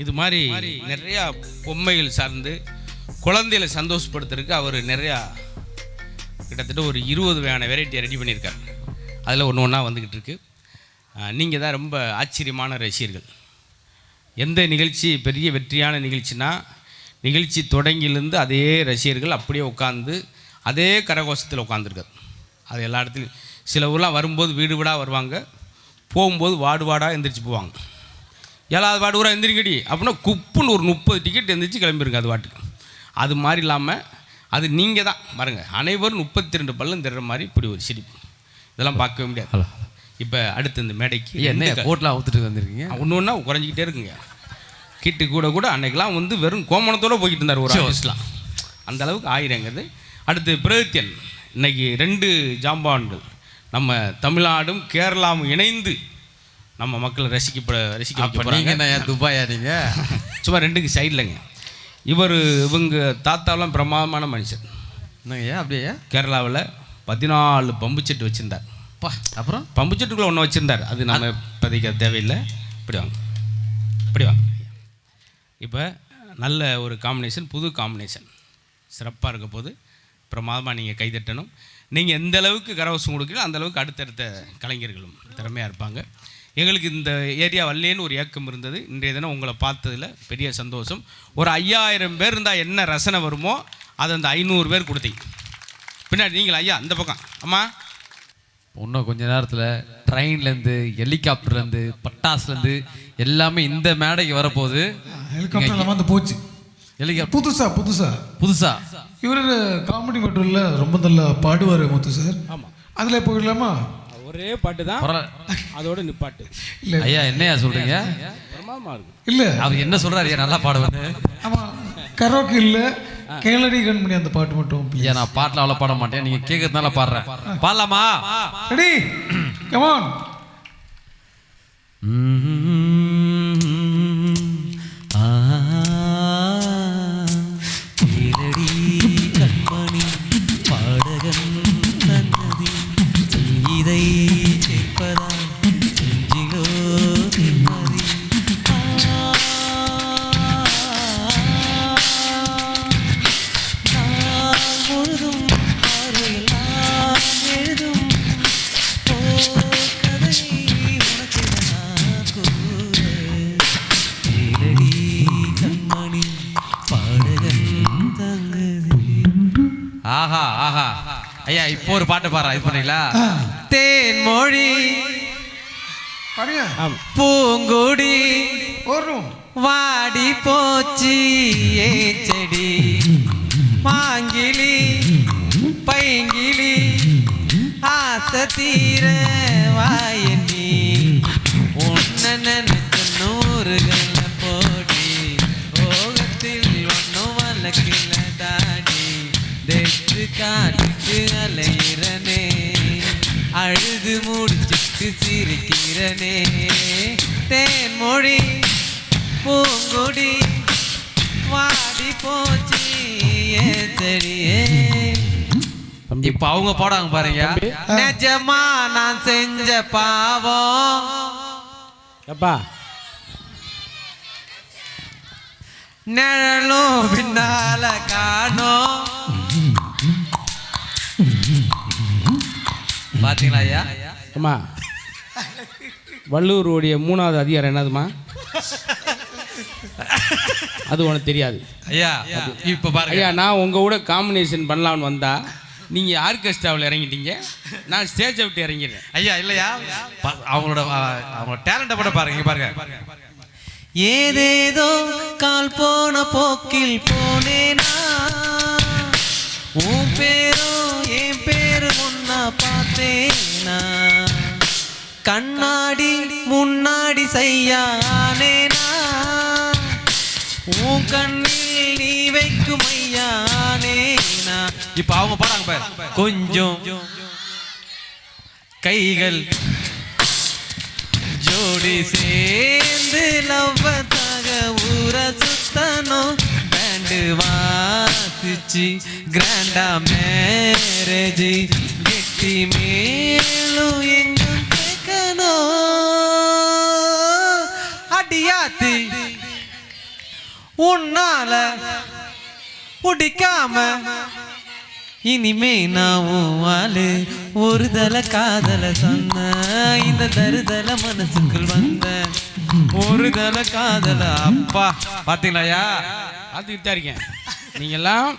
இது மாதிரி நிறையா பொம்மைகள் சார்ந்து குழந்தைகளை சந்தோஷப்படுத்துறதுக்கு அவர் நிறையா கிட்டத்தட்ட ஒரு இருபது வகையான வெரைட்டியை ரெடி பண்ணியிருக்கார். அதில் ஒன்று ஒன்றா வந்துக்கிட்டு இருக்கு. நீங்கள் தான் ரொம்ப ஆச்சரியமான ரசிகர்கள். எந்த நிகழ்ச்சி பெரிய வெற்றியான நிகழ்ச்சினா நிகழ்ச்சி தொடங்கியிலேருந்து அதே ரசிகர்கள் அப்படியே உட்காந்து அதே கரகோஷத்தில் உட்காந்துருக்காரு அது எல்லா இடத்துலையும் சில ஊர்லாம் வரும்போது வீடு வீடாக வருவாங்க போகும்போது வாடு வாடாக எந்திரிச்சு போவாங்க. ஏழாவது வார்டு ஊரா எந்திரிக்கடி அப்படின்னா குப்புன்னு ஒரு முப்பது டிக்கெட் எந்திரிச்சு கிளம்பிருங்க அது வாட்டுக்கு அது மாதிரி இல்லாமல் அது நீங்கள் தான் பாருங்கள் அனைவரும் முப்பத்தி ரெண்டு பல்லும் தர்ற மாதிரி இப்படி ஒரு சிரிப்பு. இதெல்லாம் பார்க்கவே முடியாது. இப்போ அடுத்து இந்த மேடைக்கு என்ன கோட்லாம் ஊத்துட்டு வந்திருக்கீங்க? ஒன்று ஒன்றா குறைஞ்சிக்கிட்டே இருக்குங்க. கிட்டு கூட கூட அன்னைக்கெல்லாம் வந்து வெறும் கோமணத்தோட போய்கிட்டு இருந்தார் ஒரு ஆஃபீஸ்லாம் அந்த அளவுக்கு ஆயிரங்கிறது. அடுத்து பிரதித்யன் இன்னைக்கு ரெண்டு ஜாம்பான்கள். நம்ம தமிழ்நாடும் கேரளாவும் இணைந்து நம்ம மக்கள் ரசிக்கப்பட ரசிக்க வைக்க ஏன் துபாயா நீங்க? சும்மா ரெண்டுக்கு சைட்லங்க. இவர் இவங்க தாத்தாவெல்லாம் பிரமாதமான மனுஷன். என்னங்கய்யா அப்படியே? கேரளாவில் பதினாலு பம்பு செட்டு வச்சுருந்தார். பா அப்புறம்? பம்பு செட்டுக்குள்ளே ஒன்று வச்சுருந்தார். அது நம்ம இப்போதைக்கு அது தேவையில்லை. இப்படி வாங்க. இப்படி வாங்க. இப்போ நல்ல ஒரு காம்பினேஷன் புது காம்பினேஷன் சிறப்பாக இருக்க போது பிரமாதமாக நீங்கள் கைதட்டணும். நீங்கள் எந்த அளவுக்கு கரவசம் கொடுக்கீங்களோ அந்த அளவுக்கு அடுத்தடுத்த கலைஞர்களும் திறமையாக இருப்பாங்க. எங்களுக்கு இந்த ஏரியா வரலேன்னு ஒரு ஏக்கம் இருந்தது. இன்றைய தினம் உங்களை பார்த்ததில் பெரிய சந்தோஷம். ஒரு ஐயாயிரம் பேர் இருந்தால் என்ன ரசனை வருமோ அதை அந்த ஐநூறு பேர் கொடுத்தீங்க பின்னாடி நீங்கள் ஐயா அந்த பக்கம். அம்மா. இன்னும் கொஞ்ச நேரத்துல ட்ரெயின்ல இருந்து ஹெலிகாப்டர்ல இருந்து பட்டாசுல இருந்து எல்லாமே இந்த மேடைக்கு வரப்போகுது. ஹெலிகாப்டர் வந்து போச்சு. ஹெலிகாப்டர் புதுசா புதுசா. புதுசா? இவர் காமெடி மட்டும் ரொம்ப நல்லா பாடுவார் முத்து சார். ஆமாம் அதில் போயிடலாமா? ஒரே பாட்டு தான் அதோட நிப்பாட்டு. இல்லை ஐயா என்னையா சொல்றீங்க? பிரமாதமாக இருக்கும் இல்லை. அவர் என்ன சொல்றாரு? ஐயா நல்லா பாடுவேன்னு ஆமாம் கரோக்கு இல்லை கேளடி கண்மணி அந்த பாட்டு மட்டும். ஐயா நான் பாட்டுல அவ்வளவு பாட மாட்டேன். நீங்க கேட்கறதுனால பாடுறேன். பாடலாமா? ரெடி கமான் ஆஹா ஆஹா. ஐயா இப்போ ஒரு பாட்டு பாடுறா இது பண்ணீங்களா? தேன்மொழி பூங்குடி. வாடி போச்சு ஏ செடி. மாங்கிலி பைங்கிலி. ஆசை தீர வாயண்டி உன்ன நினைச்ச நூறுகள போடி. ஓகத்தில் ஒன்னும் வழக்கில்ல தாடி தெற்கு காட்டுக்கு அலையிறனே அழுது முடிச்சிட்டு சிரிக்கிறனே. தேன்மொழி பூங்குடி வாடி போச்சு ஏன் தெரியே இப்ப அவங்க பாடாங்க பாருங்க. நிஜமா நான் செஞ்ச பாவம். எப்பா? நிழலும் பின்னால காணோம். பாத்தீங்களா ஐயா? அம்மா வள்ளூருடைய மூணாவது அதிகாரம் என்னதுமா அது உனக்கு தெரியாது. ஐயா இப்ப பாருங்க. ஐயா நான் உங்கள் கூட காம்பினேஷன் பண்ணலாம்னு வந்தா நீங்கள் ஆர்கெஸ்ட்ராவில் இறங்கிட்டீங்க. நான் ஸ்டேஜை விட்டு இறங்கிடுறேன். ஐயா இல்லையா? அவங்களோட அவங்க டேலண்ட கூட பாருங்க இங்க பாருங்க. ஏதேதோ கால் போன போக்கில் போனேனா? உன் பேரும் என் ஒன்னா பார்த்தேனா கண்ணாடி முன்னாடி செய்யானேனா? உன் கண்ணில் நீ வைக்கும் ஐயானேனா? இப்ப அவங்க பாடாங்க பாரு. கொஞ்சம் கைகள் ஜோடி சேர்ந்து லவ்வத்தாக ஊர சுத்தணும் பேண்டு வாசிச்சு கிராண்டா மேரேஜ் கெட்டி மேலும் எங்கும் கேட்கணும் அடியாத்தி உன்னால பிடிக்காம இனிமே நான் உன் ஆளு ஒரு தல காதல சொன்ன இந்த தருதல மனசுக்குள் வந்த ஒரு தல காதல அப்பா பாத்தீங்களாயா பார்த்துக்கிட்டு தான் இருக்கேன் நீங்கெல்லாம்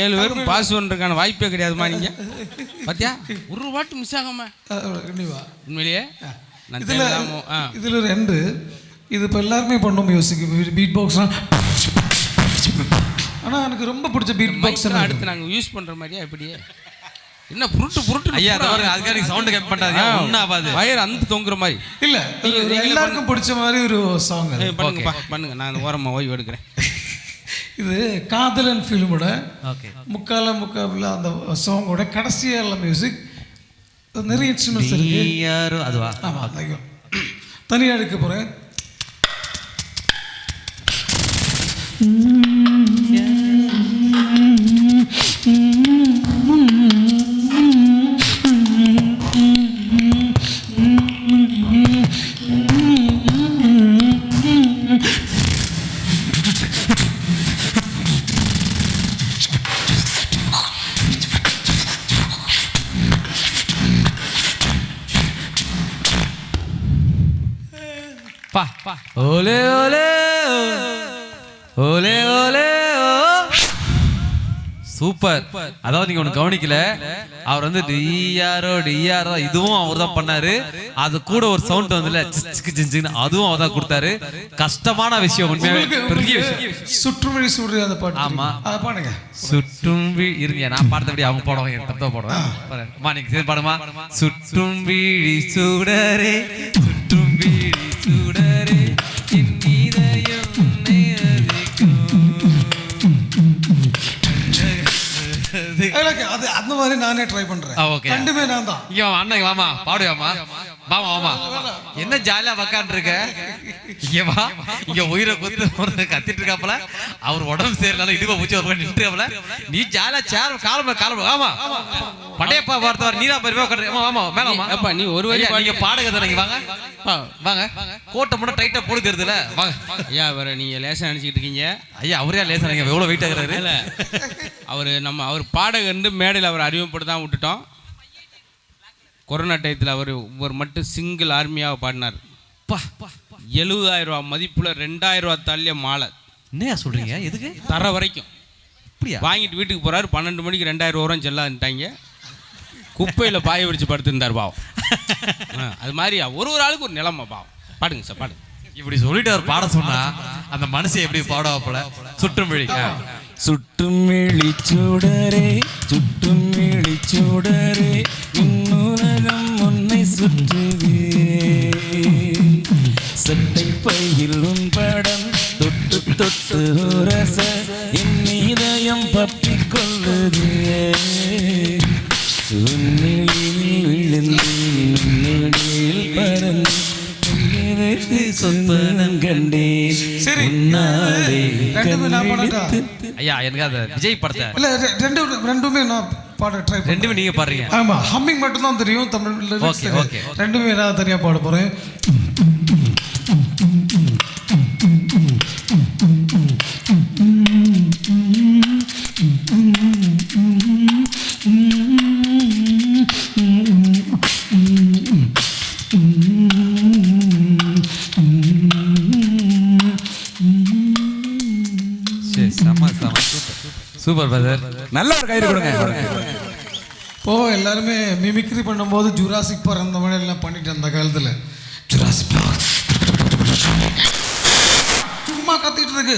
ஏழு பேரும் பாஸ் பண்ணுறதுக்கான வாய்ப்பே கிடையாதுமா நீங்கள் பார்த்தியா ஒரு வாட்டு மிஸ் ஆகாம. கண்டிப்பா. உண்மையிலேயே? நான் இதில் இதில் ரெண்டு இது இப்போ எல்லாருமே பண்ணோம் மியூசிக் பீட் பாக்ஸ்லாம் ஆனால் எனக்கு ரொம்ப பிடிச்ச பீட் பாக்ஸ் அடுத்து நாங்கள் யூஸ் பண்ணுற மாதிரியா இப்படியே என்ன புருட்டு புருட்டு ஐயா அதை பாருங்க அதுக்காக சவுண்ட் கம்மி பண்ணாதீங்க ஒன்றாவது வயர் அந்த தொங்குற மாதிரி. இல்லை எல்லாருக்கும் பிடிச்ச மாதிரி ஒரு சாங் பண்ணுங்கப்பா பண்ணுங்க நான் ஓரமாக ஓய்வு எடுக்கிறேன். இது காதலன் ஃபிலிமோட முக்கால முக்காவில் அந்த சாங்கோட கடைசியாக மியூசிக் நிறைய இன்ஸ்ட்ருமெண்ட்ஸ் இருக்கு. யாரோ? அதுவா? ஆமாம் தேங்க்யூ தனியாக எடுக்க போகிறேன் சூப்பர். அதாவது நீங்க ஒண்ணு கவனிக்கல அவர் வந்து டிஆரோ டிஆரோ இதுவும் அவர் தான் பண்ணாரு. அது கூட ஒரு சவுண்ட் வந்துல அதுவும் அவர் தான் கொடுத்தாரு. கஷ்டமான விஷயம் உண்மையாவே. பெரிய விஷயம். அந்த பாட்டு ஆமா. அதை பாடுங்க. சுற்றும் இருங்க நான் பாடுறபடி அவங்க பாடுவாங்க எனக்கு தப்பா பாடுவேன். அம்மா நீங்க சேர்ந்து பாடுமா? சுற்றும் வீழி சூடரே சுற்றும் வீழி சூடரே. அது அந்த மாதிரி நானே ட்ரை பண்றேன். okay. ரெண்டுமே நான் தான் இங்க அண்ணன் வாமா பாடுவாமா வாமா வாமா என்ன ஜாலியா உக்காந்து இருக்க இங்க வா. இங்க உயிரை கொத்து கத்திட்டு இருக்காப்ல அவர் உடம்பு சரியில்லை இடுப்ப பூச்சி ஒரு நின்றுக்காப்ல நீ ஜாலியா சேர் காலம் காலம் ஆமா. படையப்பா வார்த்தை நீரா பரிவா உட்காந்து ஆமா ஆமா மேல வாமா. அப்பா, நீ ஒரு ஐயா, நீங்க பாடுங்க தானே வாங்க. வாங்க. கோட்டை மட்டும் டைட்டா போடுக்கிறதுல வாங்க. ஐயா அவரை நீங்கள் லேசாக நினச்சிக்கிட்டு இருக்கீங்க. ஐயா அவரே லேசா நீங்க எவ்வளவு வெயிட் ஆகுறாரு அவர் நம்ம அவர் பாடகர்னு மேடையில் அவர் அறிமுகப்படுத்தாம விட்டுட்டோம். கொரோனா டயத்தில் அவர் ஒரு மட்டும் சிங்கிள் ஆர்மியாக பாடினார். எழுபதாயிரம் ரூபா மதிப்புல ரெண்டாயிரம் ரூபா தள்ளிய மாலை. என்னையா சொல்றீங்க? எதுக்கு? தர வரைக்கும். அப்படியா? வாங்கிட்டு வீட்டுக்கு போறாரு பன்னெண்டு மணிக்கு ரெண்டாயிரம் ரூபா செல்லான்ட்டாங்க குப்பையில் பாய விரிச்சு படுத்திருந்தார் பாவம். அது மாதிரி ஒரு ஒரு ஆளுக்கு ஒரு நிலைமை பாவம். பாடுங்க சார் பாடுங்க. இப்படி சொல்லிட்டு அவர் பாட சொன்னா அந்த மனுஷன் எப்படி பாடுவாப்புல? சுற்றும் விழி. சுட்டும் விழிச்சூடரே சுட்டும் விழிச்சூடரே இன்னுலகம் உன்னை சுற்றுவே. சட்டை பையில் உன் படம் தொட்டு தொட்டு உரச என் இதயம் பற்றிக் கொள்ளுதே. உன்னில் விழுந்து உன்னில் பறந்து கண்டேன் ரெண்டுமே நான் பாடட்டா கண்விழித்து ஐயா எனக்கு அந்த விஜய் படத்தை. இல்ல ரெ- ரெண்டு ரெண்டுமே நான் பாட ட்ரை ரெண்டுமே நீங்க பாடுறீங்க. ஆமா ஹம்மிங் மட்டும் தான் தெரியும் தமிழ் தெரியாது. okay. ரெண்டுமே நான் தனியா பாட போறேன். சூப்பர். பிரதர் நல்ல ஒரு கயிறு கொடுங்க. இப்போ எல்லாருமே மிமிக்ரி பண்ணும்போது ஜுராசிக் பார்க் அந்த மாதிரி எல்லாம் பண்ணிட்டு அந்த காலத்துல. ஜுராசிக் பார்க் சும்மா கத்திட்டு இருக்கு.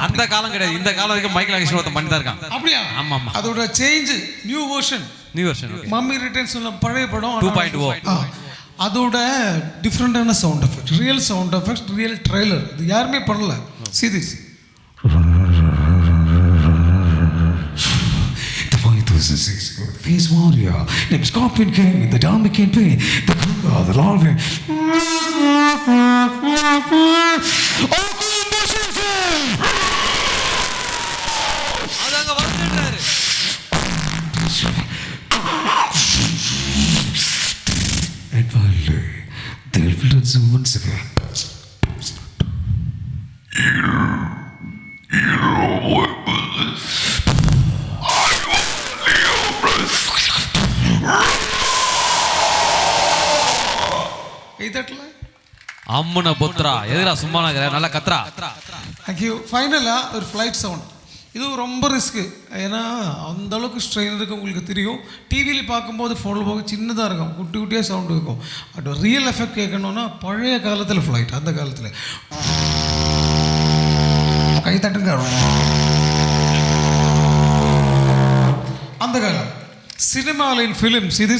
அந்த காலம் கிடையாது. இந்த காலம் வரைக்கும் மைக்கேல் ஆகிஷன் ஒருத்தன் பண்ணி தான் இருக்கான். அப்படியா? ஆமா, ஆமா. அதோட change new version new version mummy returns பழைய படம் 2.0. ஆ, அதோட டிஃப்ரெண்டான sound effect real sound effect real trailer இது யாருமே பண்ணல. Serious possesses God. Face warrior. Name scorpion king, the dharma campaign, the Ganga, the Lord. And the influence of once again. அம்முன புத்ரா. எதுரா சும்மா இருக்கிற? நல்லா கத்ரா தேங்க்யூ ஃபைனலாக ஒரு ஃப்ளைட் சவுண்ட் இது ரொம்ப ரிஸ்க்கு ஏன்னா அந்த அளவுக்கு ஸ்ட்ரெயின் இருக்குது உங்களுக்கு தெரியும். டிவியில் பார்க்கும்போது ஃபோனில் போக சின்னதாக இருக்கும். குட்டி குட்டியாக சவுண்டு இருக்கும். பட் ரியல் எஃபெக்ட் கேட்கணுன்னா பழைய காலத்தில் ஃப்ளைட் அந்த காலத்தில். கை தட்டுங்க. அந்த காலம். சினிமாவில் இன் ஃபிலிம்ஸ் இது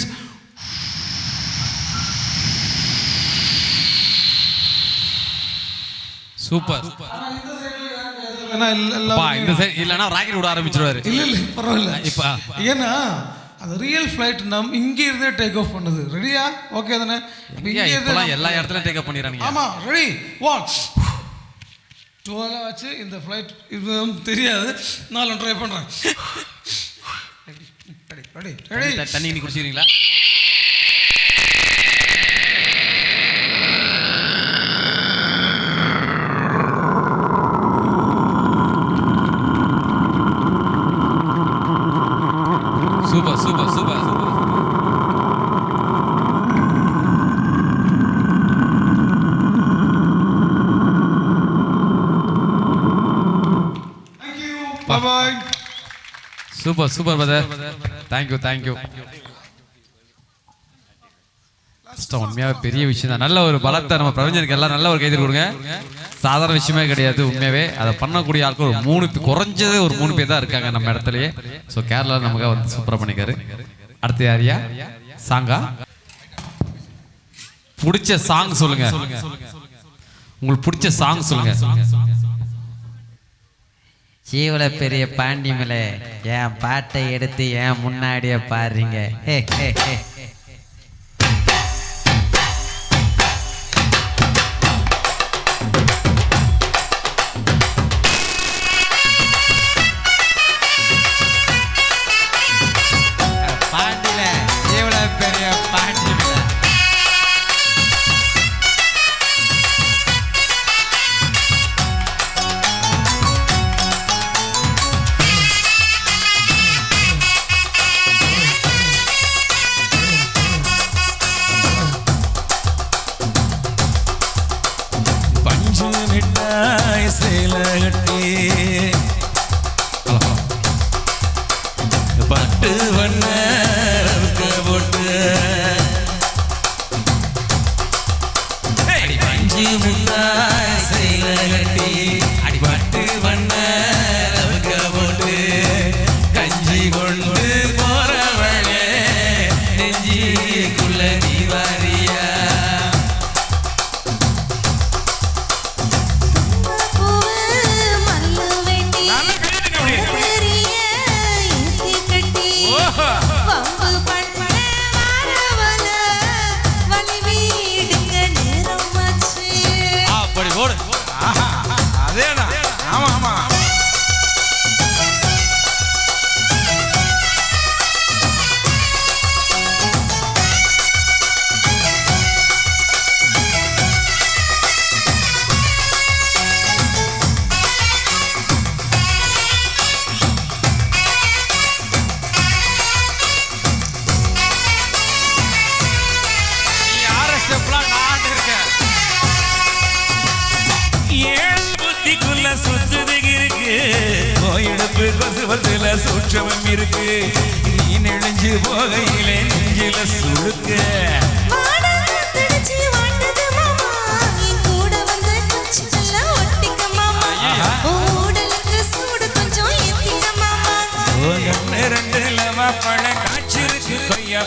சூப்பர் இந்த சைடு இல்லனா ராக்கெட் விட ஆரம்பிச்சிருவாரு. இல்லை இல்லை பரவாயில்ல. இப்ப ஏன்னா அந்த ரியல் ஃப்ளைட் நம் இங்கே இருந்தே டேக் ஆஃப் பண்ணுது. ரெடியா ஓகே தானே? இங்கே இருந்தே எல்லா இடத்துலயும் டேக் அப் பண்ணிடுறாங்க ஆமா ரெடி ஒன் டூ ஆச்சு இந்த ஃப்ளைட் இது தெரியாது. நான் ட்ரை பண்ணுறேன் ரெடி ரெடி ரெடி தண்ணி நீ குடிச்சிக்கிறீங்களா super super super bye super super brother thank you thank you உண்மையாவே பெரிய விஷயம் தான். நல்ல ஒரு பலத்தை நம்ம பிரபஞ்சனுக்கு எல்லாம் நல்ல ஒரு கைது கொடுங்க. சாதாரண விஷயமே கிடையாது உண்மையாவே. அதை பண்ணக்கூடிய ஆட்கள் ஒரு மூணு குறைஞ்சது ஒரு மூணு பேர் தான் இருக்காங்க நம்ம இடத்துலயே. ஸோ கேரளா நமக்கு வந்து சூப்பராக பண்ணிக்காரு. அடுத்து யாரியா சாங்கா? பிடிச்ச சாங் சொல்லுங்க. உங்களுக்கு பிடிச்ச சாங் சொல்லுங்க. ஜீவல பெரிய பாண்டிமலை என் பாட்டை எடுத்து என் முன்னாடியே பாடுறீங்க. ஹே ஹே ஹே.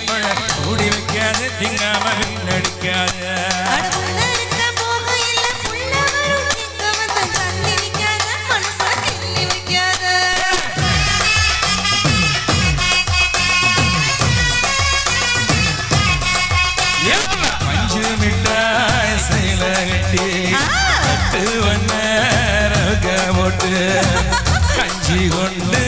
பழ கூடி வைக்காது திங்காம நடிக்காத. மஞ்சு மிட்டாய் செயல கட்டி கட்டு ரக போட்டு கஞ்சி கொண்டு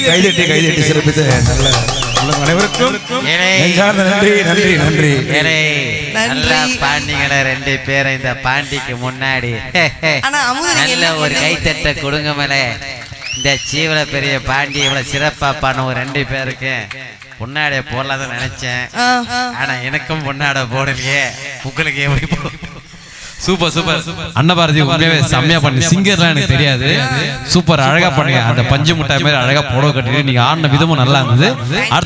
கைதட்டி கைதட்டி கைதட்டி சிறப்பித்த. நல்ல நல்ல அனைவருக்கும் நன்றி நன்றி நன்றி. நல்லா பாண்டிங்களே ரெண்டு பேரும் இந்த பாண்டிக்கு முன்னாடி. நல்ல ஒரு கைத்தட்ட கொடுங்க மேலே. இந்த சீவல பெரிய பாண்டி இவ்வளவு சிறப்பா ரெண்டு பேருக்கு. முன்னாடியே போடலாம் தான் நினைச்சேன். ஆனா எனக்கும் முன்னாட போடலையே. உங்களுக்கு எப்படி போ- சூப்பர் சூப்பர் அன்னபாரதி உண்மையாவே செம்மையா பண்ணி சிங்கர்லாம் எனக்கு தெரியாது. சூப்பர் அழகா பண்ணுங்க. அந்த பஞ்சு முட்டாய் மாதிரி அழகா புடவை கட்டிட்டு நீங்க ஆடின விதமும் நல்லா இருந்தது.